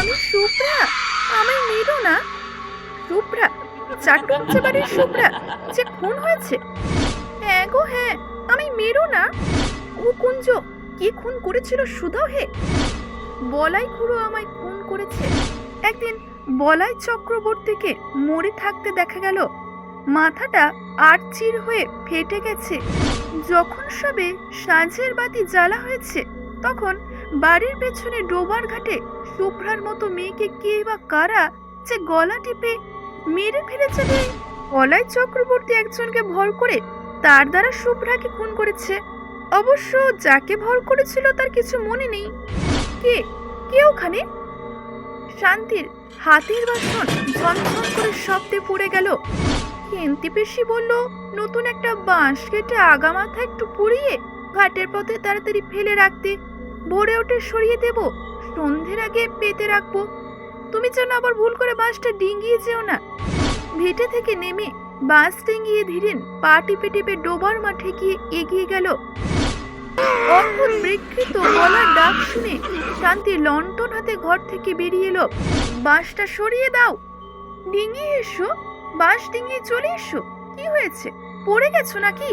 আমি শুভ্রা আমায় মেরো না। শুভ্রা চাটুজ্জে বাড়ির শুভ্রা যে খুন হয়েছে। হ্যাঁ গো হ্যাঁ আমি মেরো না। ও কুঞ্জ, কে খুন করেছিল সুধাও হে? বলাই খুড়ো আমায় খুন করেছে। একদিন বলাই চক্রবর্তীকে মরে থাকতে দেখা গেল। মাথাটা আটচির হয়ে ফেটে গেছে। যখন সবে সাঁঝের বাতি জ্বালা হয়েছে, তখন বাড়ির পেছনে ডোবার ঘাটে শুভ্রার মতো মেয়েকে কে বা কারা যে গলা টিপে মেরে ফেলেছে রে? বলাই চক্রবর্তী একজনকে ভর করে তার দ্বারা শুভ্রাকে খুন করেছে। অবশ্য যাকে ভর করেছিল তার কিছু মনে নেই। কে? কে ওখানে? শান্তির হাতের বাসন ঝনঝন করে শব্দে পড়ে গেল। কেন্তি পেশি বলল, নতুন একটা বাঁশ কেটে আগা মাথা একটু পুড়িয়ে ঘাটের পথে তাড়াতাড়ি ফেলে রাখতে। ভোরে ওঠে সরিয়ে দেব। সন্ধ্যের আগে পেতে রাখব। তুমি যেন আবার ভুল করে বাসটা ডিঙ্গিয়ে যেও না। ভেটে থেকে নেমে বাস ডিঙ্গিয়ে ধীরেন পা টিপে টিপে ডোবার মাঠে গিয়ে এগিয়ে গেল। অদ্ভুত বিকৃত গলার ডাক শুনে শান্তি লন্ঠন হাতে ঘর থেকে বেরিয়ে এলো। বাঁশটা সরিয়ে দাও। ডিঙিয়ে এসো। বাঁশ ডিঙিয়ে চলে এসো। কি হয়েছে? পড়ে গেছো নাকি?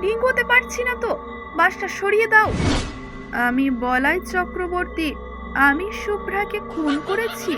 ডিঙ্গোতে পারছি না তো। বাঁশটা সরিয়ে দাও। আমি বলাই চক্রবর্তী। আমি শুভ্রাকে খুন করেছি?